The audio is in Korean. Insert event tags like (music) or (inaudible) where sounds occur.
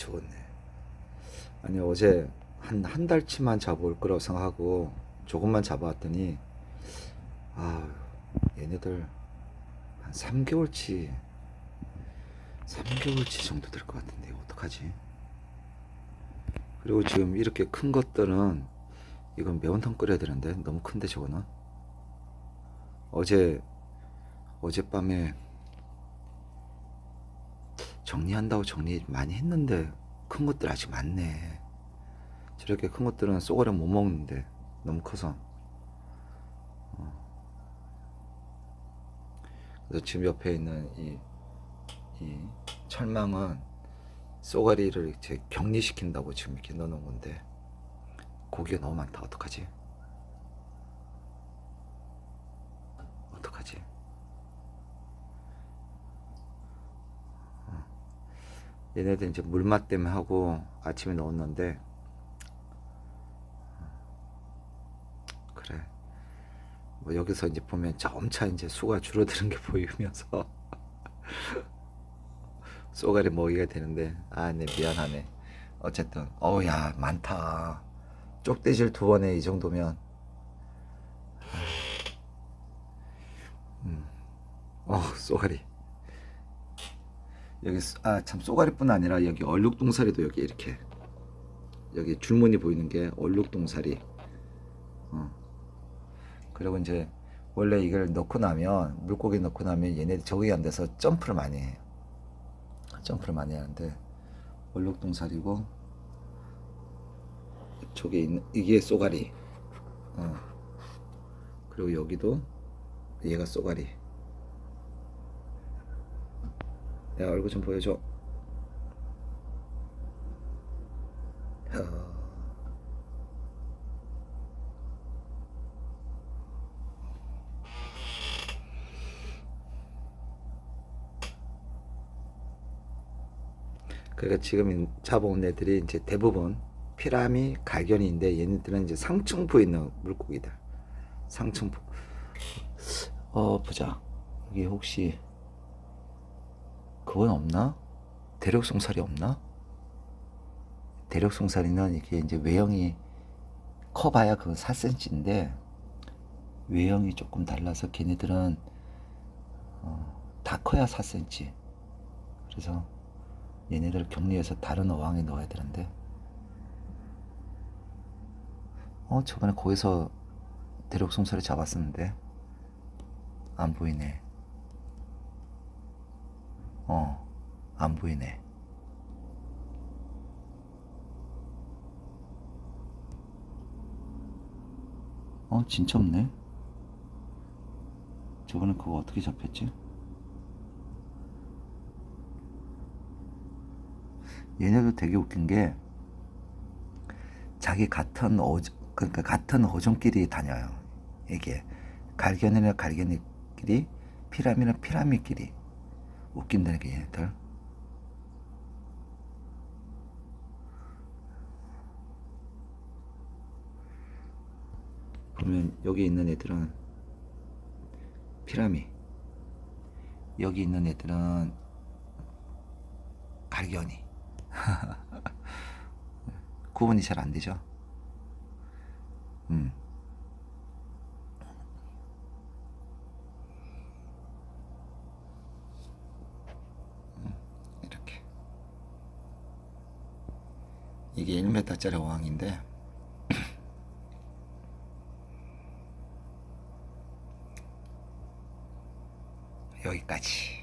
좋네. 아니 어제 한 한 달치만 잡아올 거라고 생각하고 조금만 잡아왔더니 아 얘네들 한 3개월치 3개월치 정도 될 것 같은데 어떡하지? 그리고 지금 이렇게 큰 것들은 이건 매운탕 끓여야 되는데 너무 큰데 저거는 어제 어젯밤에 정리한다고 정리 많이 했는데 큰 것들 아직 많네. 저렇게 큰 것들은 쏘가리 못 먹는데 너무 커서. 어. 그래서 지금 옆에 있는 이, 이 철망은 쏘가리를 이제 격리시킨다고 지금 이렇게 넣어놓은 건데 고기가 너무 많다. 어떡하지? 얘네들 이제 물맛 때문에 하고 아침에 넣었는데. 그래. 뭐 여기서 이제 보면 점차 이제 수가 줄어드는 게 (laughs) 보이면서 (laughs) 쏘가리 먹이가 되는데 아네 미안하네. 어쨌든 어우 야 많다. 쪽대질 두 번에 이 정도면. 음. 어 쏘가리 여기 아 참 쏘가리뿐 아니라 여기 얼룩동사리도 여기 이렇게 여기 줄무늬 보이는 게 얼룩동사리 어. 그리고 이제 원래 이걸 넣고 나면 물고기 넣고 나면 얘네들 적응이 안 돼서 점프를 많이 해요 점프를 많이 하는데 얼룩동사리고 저기 있는 이게 쏘가리 어. 그리고 여기도 얘가 쏘가리 야 얼굴 좀 보여줘. 야. 그러니까 지금 잡아온 애들이 이제 대부분 피라미, 갈견이인데 얘네들은 이제 상층부에 있는 물고기들. 상층부. 어 보자. 이게 혹시 그건 없나? 대력송살이 없나? 대력송살이는 이게 이제 외형이 커봐야 그건 4cm인데 외형이 조금 달라서 걔네들은 어, 다 커야 4cm. 그래서 얘네들 격리해서 다른 어항에 넣어야 되는데 어 저번에 거기서 대력송살을 잡았었는데 안 보이네. 어, 안 보이네. 어, 진짜 없네. 저번에 그거 어떻게 잡혔지? 얘네도 되게 웃긴 게 자기 같은 어 그러니까 같은 어종끼리 다녀요. 이게 갈견이나 갈견이끼리 피라미나 피라미끼리 웃긴다는 게 얘네들. 보면 여기 있는 애들은 피라미. 여기 있는 애들은 갈견이. (laughs) 구분이 잘 안 되죠. 음. 이렇게 이게 1m짜리 어항인데 (clears throat) 여기까지